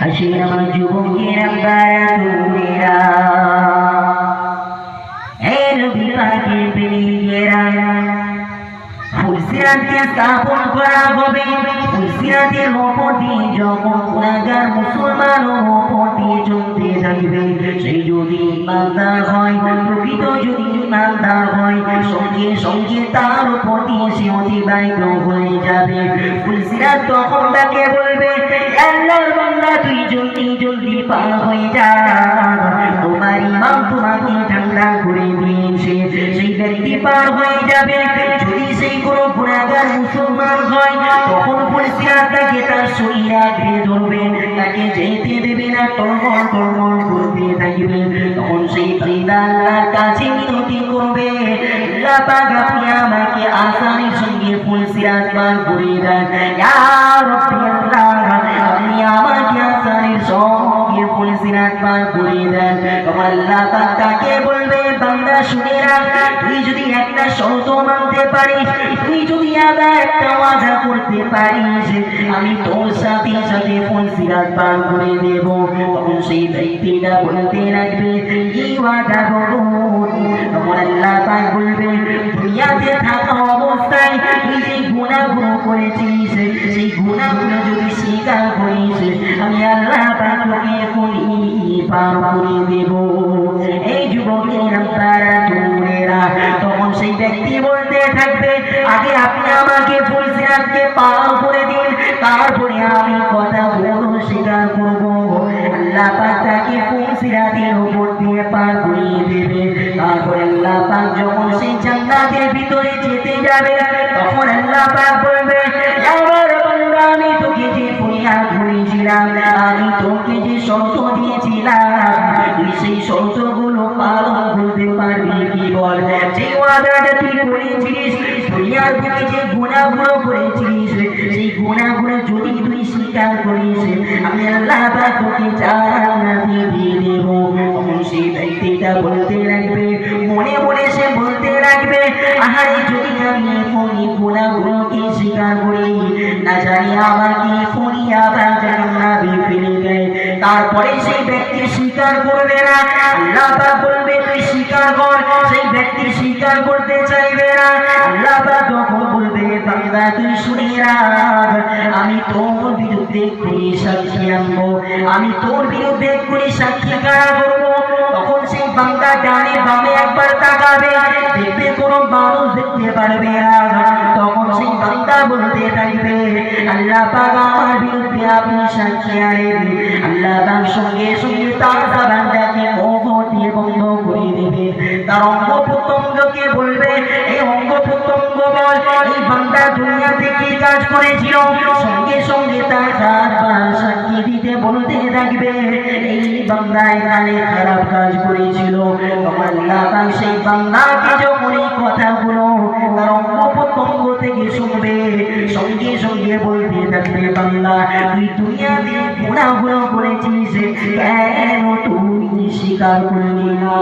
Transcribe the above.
আসে আমার যুবকেরা বারাতুরেরা এই নবী পাকের প্রেমিকেরা ফুলসিরাতের ওপর ওপর তার দিয়ে সে অতিবাহিত হয়ে যাবে। ফুলসিরাত তখন তাকে বলবে তুই জলদি জলদি পার হয়ে যা। তোমার ইমাম তোমাকে ঠান্ডা করে দিয়েছে। সেই ব্যক্তি পার হয়ে যাবে। সেই কোনো গুণাগার মুসলমান হয়, তখন পরিষ্কার তাকে তার শরীরে আঁকড়ে ধরবে। তাকে যেতে দেবে না টলমল টলমল করতে থাকবে। তখন সেই ফ্রিদা আল্লাহর কাছে মিনতি করবে। আমাকে আসানির সঙ্গে ফুল সিরাত পার করে দেন আপনি আমাকে আসানির সঙ্গে ফুল সিরাত পার করে দেন। তখন আল্লাহ তাকে বলবে পারিস তুই যদি আবার একটা ওয়াদা করতে পারিস, আমি তোর সাথে সাথে ফুল সিরাত পার করে দেব। তখন সেই ব্যক্তিটা বলতে লাগবে, কি ওয়াদা বলুন তখন আল্লাহ পাক বলবে, দুনিয়াতে থাকা অবস্থায় তুই যে গুণাগুলো করেছিস, সেই গুণাগুলো যদি স্বীকার করিস, আমি আল্লাহ পাক তোকে এখনই পার করে দেব। এই যুবকের তারা তখন সেই ব্যক্তি ফুলসিরাতকে পার করে দিন। তারপরে আমি কথা বলব, স্বীকার করব। আল্লাহ পাক তাকে ফুলসিরাতের উপর দিয়ে পার করিয়ে দেবে? তারপরে আল্লাহ পাক যখন সেই জান্নাতের ভিতরে যেতে যাবে, তখন আল্লাহ পাক বলবে, আমার বান্দা, আমি তোকে যে ফরিয়াদ করেছিলাম আমি তোকে যে শর্ত দিয়েছিলাম, তুই সেই শর্তগুলো পালন করতে পারবি কি বল? যে ওয়াদাটা তুই করেছিস দুনিয়ার বুকে যে গুণাগুলো করেছিস সেই গুণাগুলো যদি তুই স্বীকার করিস আমি আল্লাহ তোকে জান্নাতে দিয়ে দেব। সেই ব্যক্তিটা বলতে লাগবে, মনে মনে সে বলতে লাগবে, আহারে যদি আমি ফোনি গুণাগুলোকে স্বীকার করি, না জানি আমাকে ফোনি আবার জান্নাতে ফেলে দেয় তারপরে সেই ব্যক্তি স্বীকার করবে না, আল্লাহ বলবে, তুই স্বীকার কর। সেই ব্যক্তি স্বীকার করতে চাইবে আমি তোর বিরুদ্ধে করি সাক্ষী আনব। আমি তোর বিরুদ্ধে করি সাক্ষী কারা করব। তখন সেই বান্দা ডানে বামে একবার তাকাবে, দেখবে কোনো মানুষ দেখতে পারবে না। তখন সেই বান্দা বলতে থাকবে, আল্লাহ আপনি সাক্ষী আনেন। সঙ্গে সঙ্গে তার কাজ করেছিল। সঙ্গে সঙ্গে তার পা সাক্ষী দিতে বলতে থাকবে। এই বান্দা এখানে খারাপ কাজ করেছিল। পাক সেই বান্দাকে যখন এই কথাগুলো তার অঙ্গ প্রত্যঙ্গ থেকে শুনবে। সঙ্গে সঙ্গে বলতে থাকবে বান্দা তুই দুনিয়াতে গুণাগুলো করেছিস। কেন তুই স্বীকার করলি না?